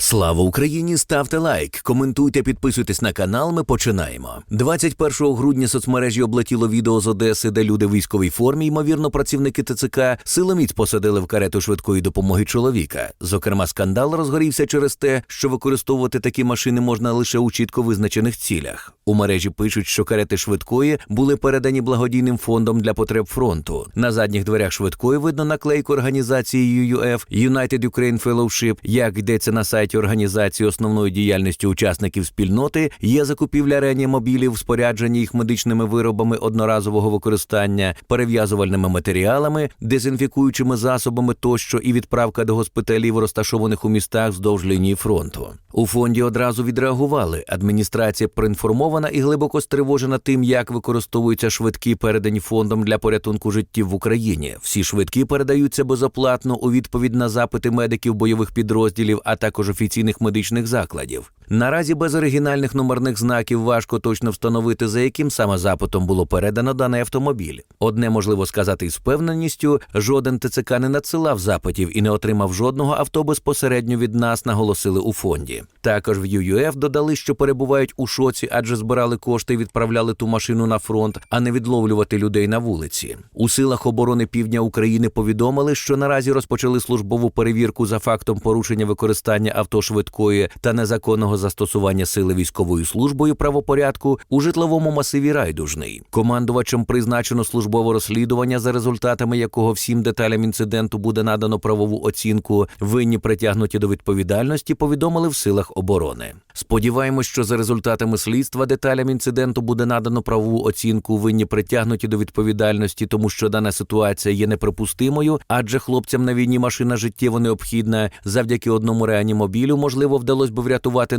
Слава Україні! Ставте лайк, коментуйте, підписуйтесь на канал. Ми починаємо. 21 грудня соцмережі облетіло відео з Одеси, де люди в військовій формі, ймовірно, працівники ТЦК, силоміць посадили в карету швидкої допомоги чоловіка. Зокрема, скандал розгорівся через те, що використовувати такі машини можна лише у чітко визначених цілях. У мережі пишуть, що карети швидкої були передані благодійним фондом для потреб фронту. На задніх дверях швидкої видно наклейку організації UUF United Ukraine Fellowship. Як йдеться на сайті організації основною діяльністю учасників спільноти, є закупівля реанімобілів, спорядження їх медичними виробами одноразового використання, перев'язувальними матеріалами, дезінфікуючими засобами тощо і відправка до госпіталів, розташованих у містах вздовж лінії фронту. У фонді одразу відреагували. Адміністрація проінформована і глибоко стривожена тим, як використовуються швидкі передані фондом для порятунку життів в Україні. Всі швидкі передаються безоплатно у відповідь на запити медиків бойових підрозділів, а також офіційних медичних закладів. Наразі без оригінальних номерних знаків важко точно встановити, за яким саме запитом було передано даний автомобіль. Одне можливо сказати із впевненістю: жоден ТЦК не надсилав запитів і не отримав жодного авто безпосередньо від нас, наголосили у фонді. Також в ЮЮФ додали, що перебувають у шоці, адже збирали кошти і відправляли ту машину на фронт, а не відловлювати людей на вулиці. У силах оборони Півдня України повідомили, що наразі розпочали службову перевірку за фактом порушення використання авто швидкої та незаконного застосування сили військовою службою правопорядку у житловому масиві Райдужний. Командувачем призначено службове розслідування, за результатами якого всім деталям інциденту буде надано правову оцінку. Винні притягнуті до відповідальності, повідомили в силах оборони. Сподіваємось, що за результатами слідства деталям інциденту буде надано правову оцінку. Винні притягнуті до відповідальності, тому що дана ситуація є неприпустимою, адже хлопцям на війні машина життєво необхідна. Завдяки одному реанімобілю, можливо, вдалося б врятувати